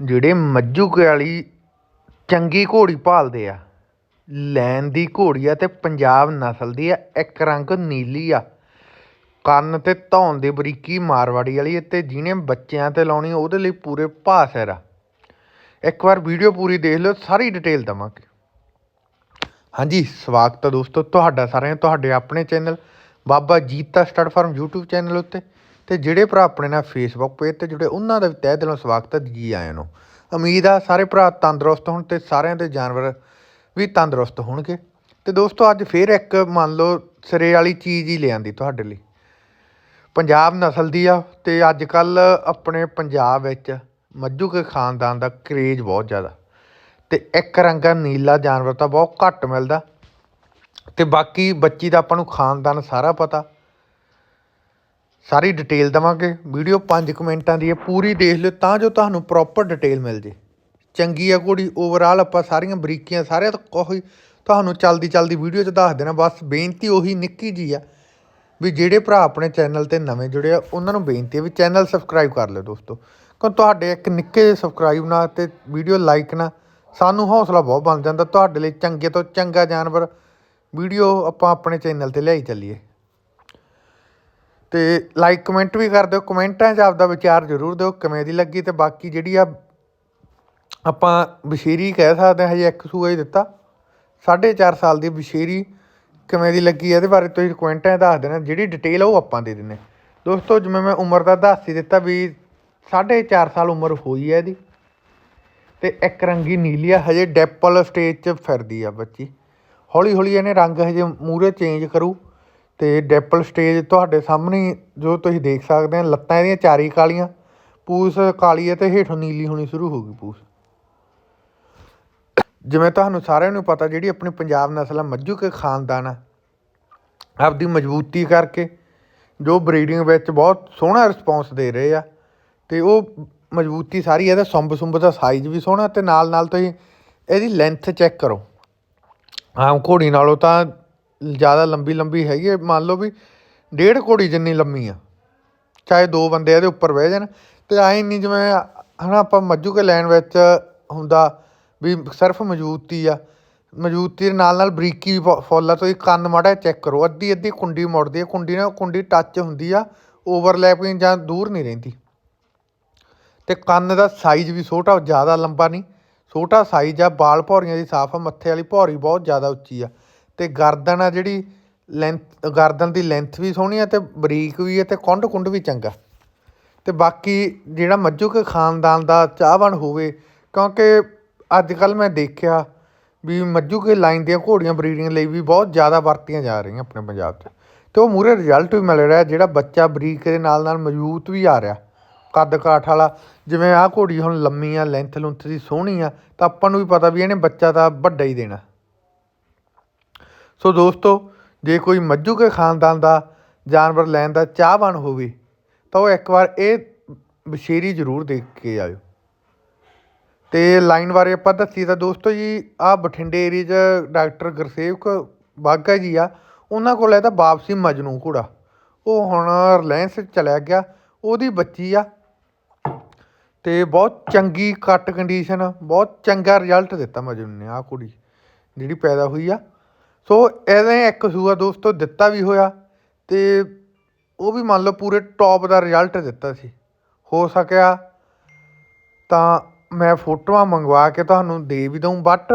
ਜਿਹੜੇ ਮੱਝੂਕੇ ਵਾਲੀ ਚੰਗੀ ਘੋੜੀ ਭਾਲਦੇ ਆ, ਲੈਣ ਦੀ ਘੋੜੀ ਆ ਤੇ ਪੰਜਾਬ ਨਸਲ ਦੀ ਆ, ਇੱਕ ਰੰਗ ਨੀਲੀ ਆ। ਕੰਨ ਤੇ ਧੌਣ ਦੀ ਬਰੀਕੀ ਮਾਰਵਾੜੀ ਵਾਲੀ ਆ ਤੇ ਜਿਹਨੇ ਬੱਚਿਆਂ ਤੇ ਲਾਉਣੀ ਉਹਦੇ ਲਈ ਪੂਰੇ ਭਾਸਰ ਆ। ਇੱਕ ਵਾਰ ਵੀਡੀਓ ਪੂਰੀ ਦੇਖ ਲਿਓ, ਸਾਰੀ ਡਿਟੇਲ ਦਵਾਂਗੇ। ਹਾਂਜੀ, ਸਵਾਗਤ ਹੈ ਦੋਸਤੋ ਤੁਹਾਡਾ ਸਾਰਿਆਂ ਤੁਹਾਡੇ ਆਪਣੇ channel Baba Jita stud farm YouTube channel ਉੱਤੇ। ਤੇ ਜਿਹੜੇ ਭਰਾ ਆਪਣੇ ਨਾਲ ਫੇਸਬੁੱਕ ਪੇਜ ਤੇ ਜੁੜੇ, ਉਹਨਾਂ ਦਾ ਵੀ ਤਹਿ ਦਿਲੋਂ ਸਵਾਗਤ ਹੈ ਜੀ ਆਇਆਂ ਨੂੰ। ਉਮੀਦ ਆ ਸਾਰੇ ਭਰਾ ਤੰਦਰੁਸਤ ਹੋਣ ਤੇ ਸਾਰਿਆਂ ਦੇ ਜਾਨਵਰ ਵੀ ਤੰਦਰੁਸਤ ਹੋਣਗੇ। ਤੇ ਦੋਸਤੋ, ਅੱਜ ਫੇਰ ਇੱਕ ਮੰਨ ਲਓ ਸਿਰੇ ਵਾਲੀ ਚੀਜ਼ ਹੀ ਲਿਆਂਦੀ ਤੁਹਾਡੇ ਲਈ। ਪੰਜਾਬ ਨਸਲ ਦੀ ਆ ਤੇ ਅੱਜ ਕੱਲ ਆਪਣੇ ਪੰਜਾਬ ਵਿੱਚ ਮੱਝੂ ਕੇ ਖਾਨਦਾਨ ਦਾ ਕਰੇਜ ਬਹੁਤ ਜ਼ਿਆਦਾ। ਤੇ ਇੱਕ ਰੰਗਾ ਨੀਲਾ ਜਾਨਵਰ ਤਾਂ ਬਹੁਤ ਘੱਟ ਮਿਲਦਾ। ਤੇ ਬਾਕੀ ਬੱਚੀ ਦਾ ਆਪਾਂ ਨੂੰ ਖਾਨਦਾਨ ਸਾਰਾ ਪਤਾ। ਸਾਰੀ ਡਿਟੇਲ ਦਵਾਂਗੇ। ਵੀਡੀਓ 5 ਮਿੰਟਾਂ ਦੀ ਹੈ, ਪੂਰੀ ਦੇਖ ਲਿਓ, ਤਾਂ ਜੋ ਤੁਹਾਨੂੰ ਪ੍ਰੋਪਰ ਡਿਟੇਲ ਮਿਲ ਜੇ। ਚੰਗੀ ਆ ਘੋੜੀ ਓਵਰਆਲ ਆਪਾਂ ਸਾਰੀਆਂ ਬਰੀਕੀਆਂ, ਸਾਰਿਆਂ ਤੋਂ ਕੋਈ ਤੁਹਾਨੂੰ ਚਲਦੀ ਚਲਦੀ ਵੀਡੀਓ 'ਚ ਦੱਸ ਦੇਣਾ, ਬਸ ਬੇਨਤੀ ਉਹੀ ਨਿੱਕੀ ਜੀ ਆ ਵੀ ਜਿਹੜੇ ਭਰਾ ਆਪਣੇ ਚੈਨਲ ਤੇ ਨਵੇਂ ਜੁੜੇ ਆ, ਉਹਨਾਂ ਨੂੰ ਬੇਨਤੀ ਹੈ ਵੀ ਚੈਨਲ ਸਬਸਕ੍ਰਾਈਬ ਕਰ ਲਿਓ ਦੋਸਤੋ। ਕਿਉਂ ਤੁਹਾਡੇ ਇੱਕ ਨਿੱਕੇ ਜਿਹੇ ਸਬਸਕ੍ਰਾਈਬ ਨਾਲ ਤੇ ਵੀਡੀਓ ਲਾਈਕ ਨਾਲ ਸਾਨੂੰ ਹੌਸਲਾ ਬਹੁਤ ਬਣ ਜਾਂਦਾ, ਤੁਹਾਡੇ ਲਈ ਚੰਗੇ ਤੋਂ ਚੰਗਾ ਜਾਨਵਰ। ਵੀਡੀਓ ਆਪਾਂ ਆਪਣੇ ਚੈਨਲ ਤੇ ਲਿਆਈ ਚੱਲੀਏ। ਤੇ ਲਾਈਕ ਕਮੈਂਟ ਵੀ ਕਰ ਦਿਓ ਕਮੈਂਟਾਂ 'ਚ ਆਪਦਾ ਵਿਚਾਰ ਜ਼ਰੂਰ ਦਿਓ, ਕਿਵੇਂ ਦੀ ਲੱਗੀ ਤੇ ਬਾਕੀ ਜਿਹੜੀ ਆ ਆਪਾਂ ਬਸ਼ੀਰੀ ਕਹਿ ਸਕਦੇ ਹਾਂ, ਹਜੇ ਇੱਕ ਸੂਆ ਹੀ ਦਿੱਤਾ। 4.5 ਸਾਲ ਦੀ ਬਸ਼ੀਰੀ ਕਿਵੇਂ ਦੀ ਲੱਗੀ ਇਹਦੇ ਬਾਰੇ ਤੁਸੀਂ ਕਮੈਂਟਾਂ 'ਚ ਦੱਸ ਦੇਣਾ, ਜਿਹੜੀ ਡਿਟੇਲ ਆ ਉਹ ਆਪਾਂ ਦੇ ਦਿੰਨੇ ਦੋਸਤੋ, ਜਿਵੇਂ ਮੈਂ ਉਮਰ ਦਾ ਦੱਸ ਹੀ ਦਿੱਤਾ ਵੀ 4.5 ਸਾਲ ਉਮਰ ਹੋਈ ਹੈ ਇਹਦੀ। ਤੇ ਇੱਕ ਰੰਗੀ ਨੀਲੀ ਆ, ਹਜੇ ਡੈਪਲ ਸਟੇਜ 'ਚ ਫਿਰਦੀ ਆ ਬੱਚੀ। ਹੌਲੀ ਹੌਲੀ ਇਹਨੇ ਰੰਗ ਹਜੇ ਮੂਰੇ ਚੇਂਜ ਕਰੂ। ਤੇ ਡੈਪਲ ਸਟੇਜ ਤੁਹਾਡੇ ਸਾਹਮਣੇ ਜੋ ਤੁਸੀਂ ਦੇਖ ਸਕਦੇ ਆ, ਲੱਤਾਂ ਇਹਦੀਆਂ ਚਾਰੀ ਕਾਲੀਆਂ, ਪੂਸ ਕਾਲੀ ਹੈ ਤੇ ਹੇਠੋਂ ਨੀਲੀ ਹੋਣੀ ਸ਼ੁਰੂ ਹੋ ਗਈ ਪੂਸ। ਜਿਵੇਂ ਤੁਹਾਨੂੰ ਸਾਰਿਆਂ ਨੂੰ ਪਤਾ, ਜਿਹੜੀ ਆਪਣੀ ਪੰਜਾਬ ਨਸਲ ਆ, ਮੱਝੂ ਕੇ ਖਾਨਦਾਨ ਆ, ਆਪਦੀ ਮਜ਼ਬੂਤੀ ਕਰਕੇ ਜੋ ਬਰੀਡਿੰਗ ਵਿੱਚ ਬਹੁਤ ਸੋਹਣਾ ਰਿਸਪੌਂਸ ਦੇ ਰਹੇ ਆ, ਤੇ ਉਹ ਮਜ਼ਬੂਤੀ ਸਾਰੀ ਇਹਦਾ ਸੁੰਬ ਸੁੰਬ ਦਾ ਸਾਈਜ਼ ਵੀ ਸੋਹਣਾ ਤੇ ਨਾਲ ਨਾਲ ਤੁਸੀਂ ਇਹਦੀ ਲੈਂਥ ਚੈੱਕ ਕਰੋ। ਆਮ ਘੋੜੀ ਨਾਲੋਂ ਤਾਂ ਜ਼ਿਆਦਾ ਲੰਬੀ ਲੰਬੀ ਹੈਗੀ ਹੈ। ਮੰਨ ਲਓ ਵੀ ਡੇਢ ਘੋੜੀ ਜਿੰਨੀ ਲੰਮੀ ਆ, ਚਾਹੇ ਦੋ ਬੰਦੇ ਇਹਦੇ ਉੱਪਰ ਬਹਿ ਜਾਣ ਤੇ ਐਂ ਨਹੀਂ ਜਿਵੇਂ ਹਨਾ ਆਪਾਂ ਮੱਝੂ ਕੇ ਲੈਣ ਵਿੱਚ ਹੁੰਦਾ ਵੀ ਸਿਰਫ ਮਜ਼ਬੂਤੀ ਆ, ਮਜ਼ਬੂਤੀ ਦੇ ਨਾਲ ਨਾਲ ਬਰੀਕੀ ਵੀ ਫੁ- ਫੁੱਲ ਆ, ਤੁਸੀਂ ਕੰਨ ਮਾੜਾ ਚੈੱਕ ਕਰੋ, ਅੱਧੀ ਅੱਧੀ ਕੁੰਡੀ ਮੁੜਦੀ ਆ, ਕੁੰਡੀ ਨਾਲ ਕੁੰਡੀ ਟੱਚ ਹੁੰਦੀ ਆ ਓਵਰਲੈਪਿੰਗ ਜਾਂ ਦੂਰ ਨਹੀਂ ਰਹਿੰਦੀ। ਤੇ ਕੰਨ ਦਾ ਸਾਈਜ਼ ਵੀ ਛੋਟਾ, ਜ਼ਿਆਦਾ ਲੰਬਾ ਨਹੀਂ, ਛੋਟਾ ਸਾਈਜ਼ ਆ, ਬਾਲ ਭੌਰੀਆਂ ਦੀ ਸਾਫ਼ ਆ, ਮੱਥੇ ਵਾਲੀ ਭੌਰੀ ਬਹੁਤ ਜ਼ਿਆਦਾ ਉੱਚੀ ਆ। ਅਤੇ ਗਰਦਨ ਆ ਜਿਹੜੀ ਲੈਂਥ ਗਰਦਨ ਦੀ ਲੈਂਥ ਵੀ ਸੋਹਣੀ ਆ ਅਤੇ ਬਰੀਕ ਵੀ ਹੈ ਅਤੇ ਕੁੰਡ ਕੁੰਢ ਵੀ ਚੰਗਾ। ਅਤੇ ਬਾਕੀ ਜਿਹੜਾ ਮੱਝੂ ਕੇ ਖਾਨਦਾਨ ਦਾ ਚਾਹਵਾਨ ਹੋਵੇ, ਕਿਉਂਕਿ ਅੱਜ ਕੱਲ੍ਹ ਮੈਂ ਦੇਖਿਆ ਵੀ ਮੱਝੂ ਕੇ ਲਾਈਨ ਦੀਆਂ ਘੋੜੀਆਂ ਬਰੀਡਿੰਗ ਲਈ ਵੀ ਬਹੁਤ ਜ਼ਿਆਦਾ ਵਰਤੀਆਂ ਜਾ ਰਹੀਆਂ ਆਪਣੇ ਪੰਜਾਬ 'ਚ। ਅਤੇ ਉਹ ਮੂਹਰੇ ਰਿਜ਼ਲਟ ਵੀ ਮਿਲ ਰਿਹਾ, ਜਿਹੜਾ ਬੱਚਾ ਬਰੀਕ ਦੇ ਨਾਲ ਨਾਲ ਮਜ਼ਬੂਤ ਵੀ ਆ ਰਿਹਾ। ਕੱਦ ਕਾਠ ਵਾਲਾ, ਜਿਵੇਂ ਆਹ ਘੋੜੀ ਹੁਣ ਲੰਮੀ ਆ ਲੈਂਥ ਲੁੰਥ ਦੀ ਸੋਹਣੀ ਆ, ਤਾਂ ਆਪਾਂ ਨੂੰ ਵੀ ਪਤਾ ਵੀ ਇਹਨੇ ਬੱਚਾ ਤਾਂ ਵੱਡਾ ਹੀ ਦੇਣਾ। ਸੋ ਦੋਸਤੋ, ਜੇ ਕੋਈ ਮੱਝੂ ਕੇ ਖਾਨਦਾਨ ਦਾ ਜਾਨਵਰ ਲੈਣ ਦਾ ਚਾਹਵਾਨ ਹੋਵੇ, ਤਾਂ ਉਹ ਇੱਕ ਵਾਰ ਇਹ ਬਸ਼ੇਰੀ ਜ਼ਰੂਰ ਦੇਖ ਕੇ ਆਇਓ ਅਤੇ ਲਾਈਨ ਬਾਰੇ ਆਪਾਂ ਦੱਸੀ ਤਾਂ ਦੋਸਤੋ ਜੀ ਆ ਬਠਿੰਡੇ ਏਰੀਏ 'ਚ ਡਾਕਟਰ ਗੁਰਸੇਵਕ ਬਾਘਾ ਜੀ ਆ, ਉਹਨਾਂ ਕੋਲ ਹੈ ਤਾਂ ਵਾਪਸੀ ਮਜਨੂ ਘੋੜਾ। ਉਹ ਹੁਣ ਰਿਲਾਇੰਸ ਚਲਿਆ ਗਿਆ, ਉਹਦੀ ਬੱਚੀ ਆ। ਤੇ ਬਹੁਤ ਚੰਗੀ ਕੱਟ ਕੰਡੀਸ਼ਨ ਬਹੁਤ ਚੰਗਾ ਰਿਜ਼ਲਟ ਦਿੱਤਾ ਮਜਨੂ ਨੇ ਆ ਕੁੜੀ, ਜਿਹੜੀ ਪੈਦਾ ਹੋਈ ਆ। ਸੋ ਇਹਦੇ ਇੱਕ ਸੂਆ ਦੋਸਤੋ ਦਿੱਤਾ ਵੀ ਹੋਇਆ ਤੇ ਉਹ ਵੀ ਮੰਨ ਲਓ ਪੂਰੇ ਟੌਪ ਦਾ ਰਿਜ਼ਲਟ ਦਿੱਤਾ ਸੀ। ਹੋ ਸਕਿਆ ਤਾਂ ਮੈਂ ਫੋਟੋਆਂ ਮੰਗਵਾ ਕੇ ਤੁਹਾਨੂੰ ਦੇ ਵੀ ਦਊਂ ਬਟ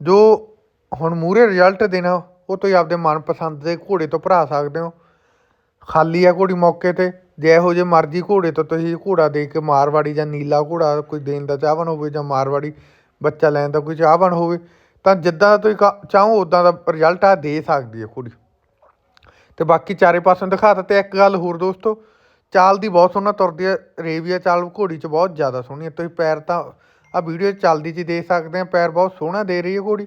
ਜੋ ਹੁਣ ਮੂਰੇ ਰਿਜ਼ਲਟ ਦੇਣਾ, ਉਹ ਤੁਸੀਂ ਆਪਦੇ ਮਨਪਸੰਦ ਦੇ ਘੋੜੇ ਤੋਂ ਭਰਾ ਸਕਦੇ ਹੋ। ਖਾਲੀ ਆ ਘੋੜੀ ਮੌਕੇ ਤੇ, ਜੇ ਇਹੋ ਜਿਹੇ ਮਰਜ਼ੀ ਘੋੜੇ ਤੋਂ ਤੁਸੀਂ ਘੋੜਾ ਦੇ ਕੇ ਮਾਰਵਾੜੀ ਜਾਂ ਨੀਲਾ ਘੋੜਾ ਕੋਈ ਦੇਣ ਦਾ ਚਾਹਵਾਨ ਹੋਵੇ ਜਾਂ ਮਾਰਵਾੜੀ, ਬੱਚਾ ਲੈਣ ਦਾ ਕੋਈ ਚਾਹਵਾਨ ਹੋਵੇ ਤਾਂ ਜਿੱਦਾਂ ਦਾ ਤੁਸੀਂ ਕ ਚਾਹੋ ਉਦਾਂ ਦਾ ਰਿਜ਼ਲਟ ਆ, ਦੇ ਸਕਦੀ ਹੈ ਕੁੜੀ। ਤੇ ਬਾਕੀ ਚਾਰੇ ਪਾਸੋਂ ਦਿਖਾਤਾ ਤੇ ਇੱਕ ਗੱਲ ਹੋਰ ਦੋਸਤੋ, ਚਾਲ ਦੀ ਬਹੁਤ ਸੋਹਣਾ ਤੁਰਦੀ ਹੈ ਰੇਵੀਆ ਚਾਲ ਘੋੜੀ 'ਚ ਬਹੁਤ ਜ਼ਿਆਦਾ ਸੋਹਣੀ ਹੈ ਤੁਸੀਂ ਪੈਰ ਤਾਂ ਆ ਵੀਡੀਓ ਚੱਲਦੀ 'ਚ ਹੀ ਦੇਖ ਸਕਦੇ ਆ, ਪੈਰ ਬਹੁਤ ਸੋਹਣਾ ਦੇ ਰਹੀ ਹੈ ਘੋੜੀ।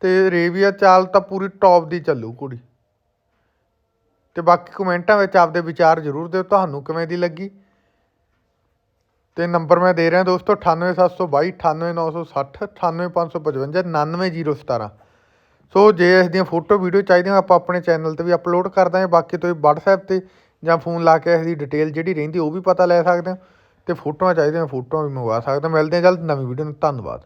ਤੇ ਰੇਵੀਆ ਚਾਲ ਤਾਂ ਪੂਰੀ ਟੌਪ ਦੀ ਚੱਲੂ ਘੋੜੀ। ਤੇ ਬਾਕੀ ਕਮੈਂਟਾਂ ਵਿੱਚ ਆਪਦੇ ਵਿਚਾਰ ਜ਼ਰੂਰ ਦਿਓ, ਤੁਹਾਨੂੰ ਕਿਵੇਂ ਦੀ ਲੱਗੀ? ਤੇ ਨੰਬਰ ਮੈਂ ਦੇ ਰਿਹਾ ਦੋਸਤੋ 98722 98960 98555 99017 ਸੋ ਜੇ ਇਸ ਦੀਆਂ ਫੋਟੋ ਵੀਡੀਓ ਚਾਹੀਦੀਆਂ ਆਪਾਂ ਆਪਣੇ ਚੈਨਲ ਤੇ ਵੀ ਅਪਲੋਡ ਕਰ ਦਾਂਗੇ। ਬਾਕੀ ਤੁਸੀਂ WhatsApp ਤੇ ਜਾਂ ਫੋਨ ਲਾ ਕੇ ਇਸ ਦੀ ਡਿਟੇਲ ਜਿਹੜੀ ਰਹਿੰਦੀ, ਉਹ ਵੀ ਪਤਾ ਲੈ ਸਕਦੇ ਹੋ। ਤੇ ਫੋਟੋਆਂ ਚਾਹੀਦੀਆਂ ਫੋਟੋਆਂ ਵੀ ਮੰਗਵਾ ਸਕਦੇ ਹੋ। ਮਿਲਦੇ ਹਾਂ ਜਲਦ ਨਵੀਂ ਵੀਡੀਓ ਨੂੰ, ਧੰਨਵਾਦ।